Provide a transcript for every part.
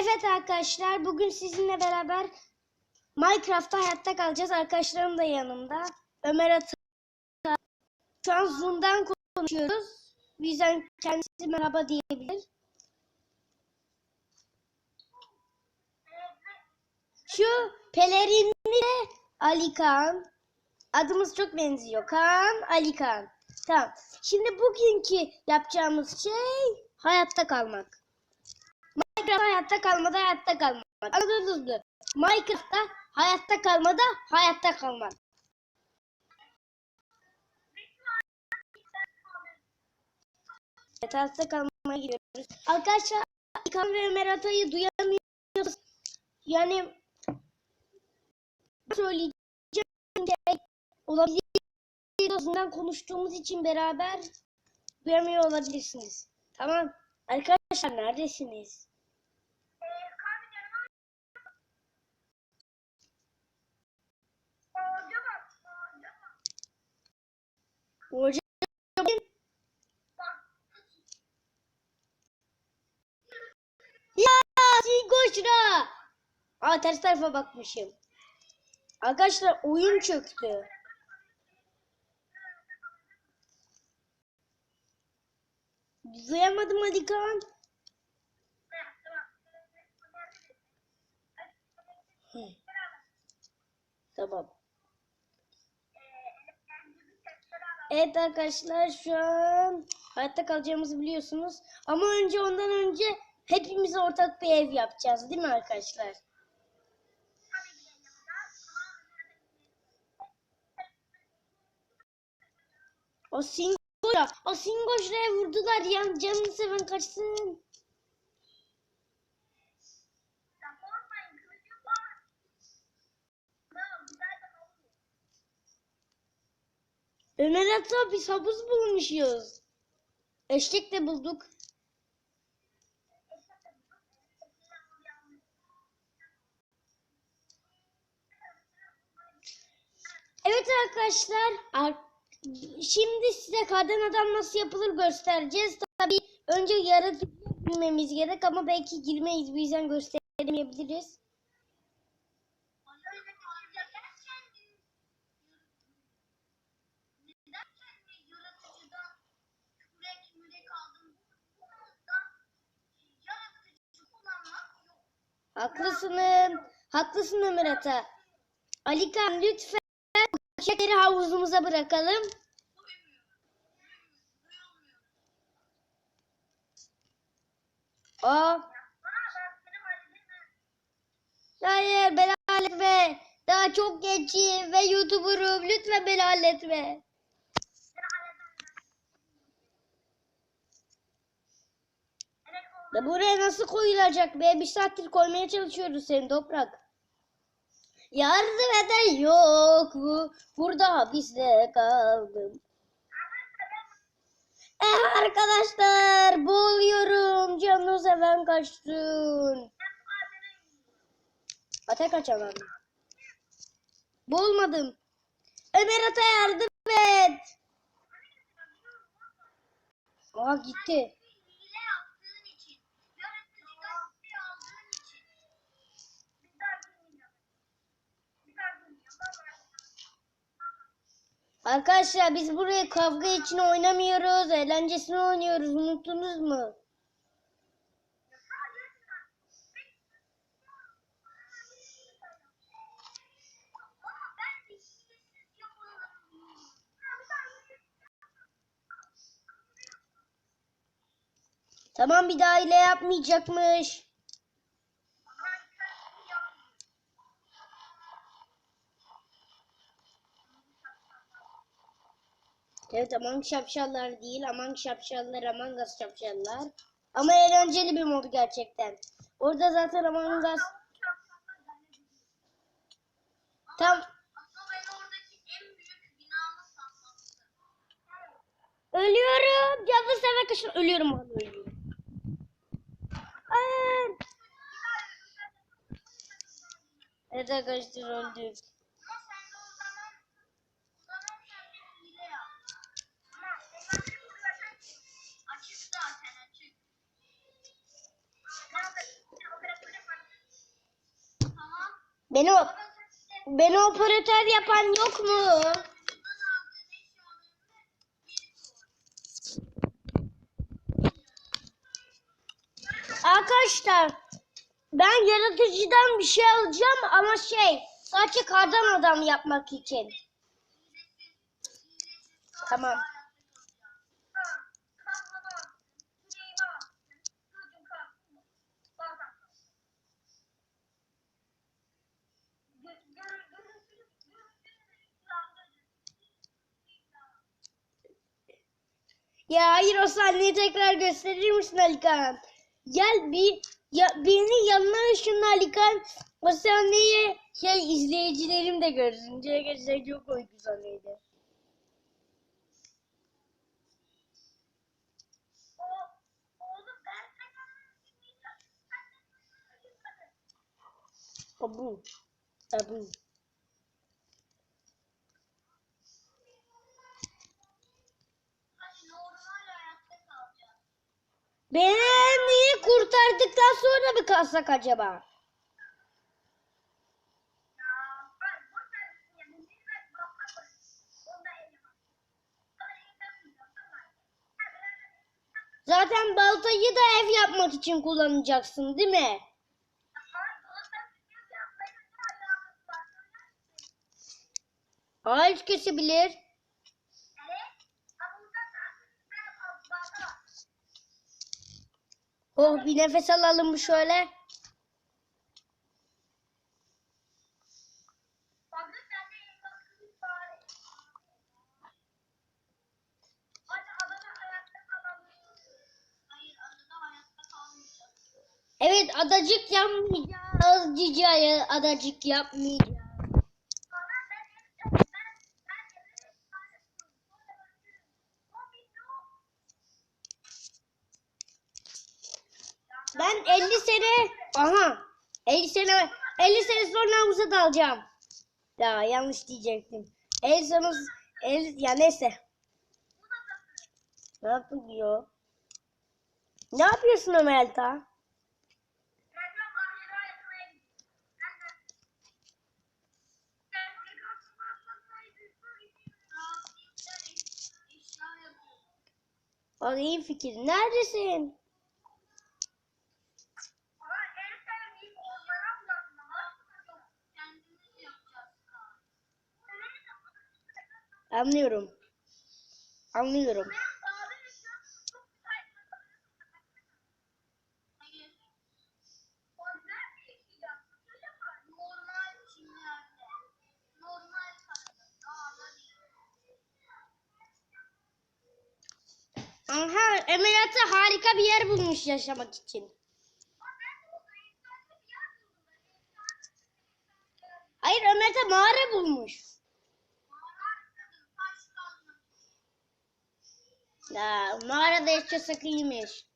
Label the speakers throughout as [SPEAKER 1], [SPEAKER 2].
[SPEAKER 1] Evet arkadaşlar bugün sizinle beraber Minecraft'ta hayatta kalacağız. Arkadaşlarım da yanımda. Ömer Ata. Şu an Zoom'dan konuşuyoruz. O yüzden kendisi merhaba diyebilir. Şu pelerinli de Ali Kaan. Adımız çok benziyor. Kaan, Ali Kaan. Tamam. Şimdi bugünkü yapacağımız şey hayatta kalmak. Minecraft hayatta kalmada hayatta kalmak. Anladınız mı? Minecraft'ta hayatta kalmada hayatta kalmak. Evet hayatta kalmaya gidiyoruz. Arkadaşlar İlkan ve Ömer Atay'ı duyamıyoruz. Yani söyleyeceğim şey olabilir. Azından konuştuğumuz için beraber duyamıyor olabilirsiniz. Tamam. Arkadaşlar neredesiniz? Aa ters tarafa bakmışım. Arkadaşlar oyun çöktü. Duyamadım Kaan. Hı. Tamam. Evet arkadaşlar şu an hayatta kalacağımızı biliyorsunuz. Ama önce ondan önce hepimiz ortak bir ev yapacağız değil mi arkadaşlar? O Singoş'a, o Singoş'a'ya vurdular ya canını seven kaçsın. Ömer Ata biz havuz bulmuşuz. Eşek de bulduk. Evet arkadaşlar. Şimdi size kardan adam nasıl yapılır göstereceğiz. Tabii önce yaratıcı bilmemiz gerek ama belki girmeyiz. Bu yüzden gösteremeyebiliriz. Haklısın. Haklısın Ömer Ata. Alikan lütfen şekeri havuzumuza bırakalım. Aa. Hayır beni halletme. Daha çok gençim ve YouTuber'ım. Lütfen beni halletme. Ya buraya nasıl koyulacak be? Bir saattir koymaya çalışıyoruz seni toprak. Yardım eden yok mu? Burada hapiste kaldım. Eh arkadaşlar boğuluyorum. Canını seven kaçsın. Ata kaçamam. Boğulmadım. Ömer Ata yardım et. Aa gitti. Arkadaşlar biz buraya kavga için oynamıyoruz. Eğlencesine oynuyoruz. Unuttunuz mu? Tamam bir daha ile yapmayacakmış. Evet aman şapşallar değil. Aman şapşallar, aman gaz şapşallar. Ama eğlenceli bir mod gerçekten. Orada zaten aman gaz... Tam ölüyorum. Canlı seven kaşın ölüyorum ölüyorum. Evet arkadaşlar öldük. Beni beni operatör yapan yok mu? Arkadaşlar ben yaratıcıdan bir şey alacağım ama şey sadece kardan adam yapmak için. Tamam. Ya hayır o sahneyi tekrar gösterir misin Alikan? Gel bir ya beni yanına ışınla Alikan. O sahneyi şey izleyicilerim de görsün. Çünkü gerçekten çok bir sahneydi. Tabu. Tabu. Beni kurtardıktan sonra mı kalsak acaba? Zaten baltayı da ev yapmak için kullanacaksın değil mi? Ağaç kesebilir. Oh bir nefes alalım şöyle. Evet adacık yapmayacağız. Cici adacık yapmayacağız. Ben 50 sene aha 50 sene 50 sene sonra havuza dalacağım. Ya yanlış diyecektim. 50 sene 50 ya neyse. Ne yapıyor? Ne yapıyorsun Ömer ta? Bak iyi fikir. Neredesin? Anlıyorum. Anlıyorum. Aha Emirat'ta harika bir yer bulmuş yaşamak için. Hayır Ömer'de mağara bulmuş.
[SPEAKER 2] dá. Uma hora deixa isso aqui mesmo.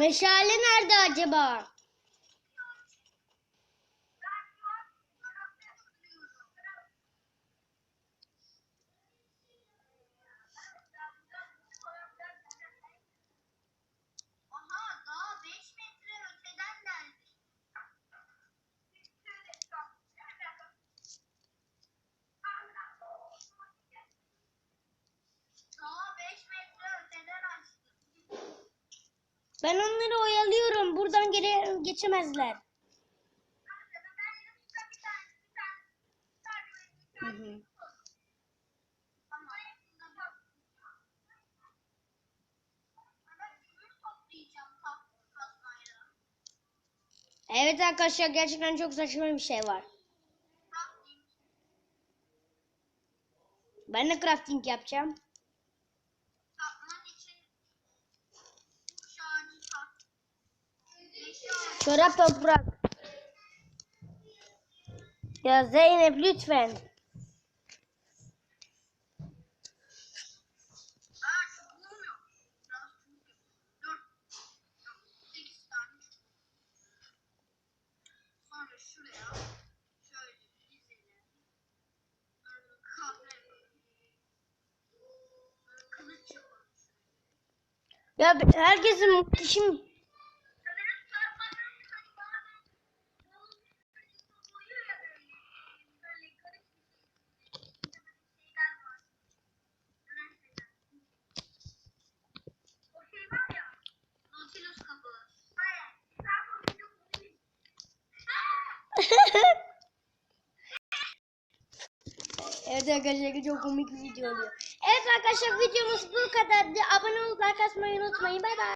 [SPEAKER 2] Meşale nerede acaba?
[SPEAKER 1] Ben onları oyalıyorum. Buradan gere geçemezler. Evet arkadaşlar gerçekten çok saçma bir şey var. Ben de crafting yapacağım.
[SPEAKER 2] Yapman için kuş ağacı tak. Meşe ağacı
[SPEAKER 1] Çorap toprak. Ya Zeynep lütfen.
[SPEAKER 2] Aa çubuğum yok. Biraz çubuk yok. Dört. Yok, sekiz tane çubuk. Sonra şuraya şöyle dizelim. Sonra kahve yapalım. Sonra kılıç yapalım.
[SPEAKER 1] Ya herkesin muhteşem
[SPEAKER 2] Sanırım çarpanların hani bazen yolun üstünde oluyor ya böyle. Böyle garip bir şeyler var. Öyle şeyler. O şey var ya. Nautilus kabuğu. Hayır. Ben bunu bulayım.
[SPEAKER 1] Evet arkadaşlar çok komik bir video oluyor. Evet arkadaşlar videomuz bu kadardı. Abone olup like atmayı unutmayın. Bay bay.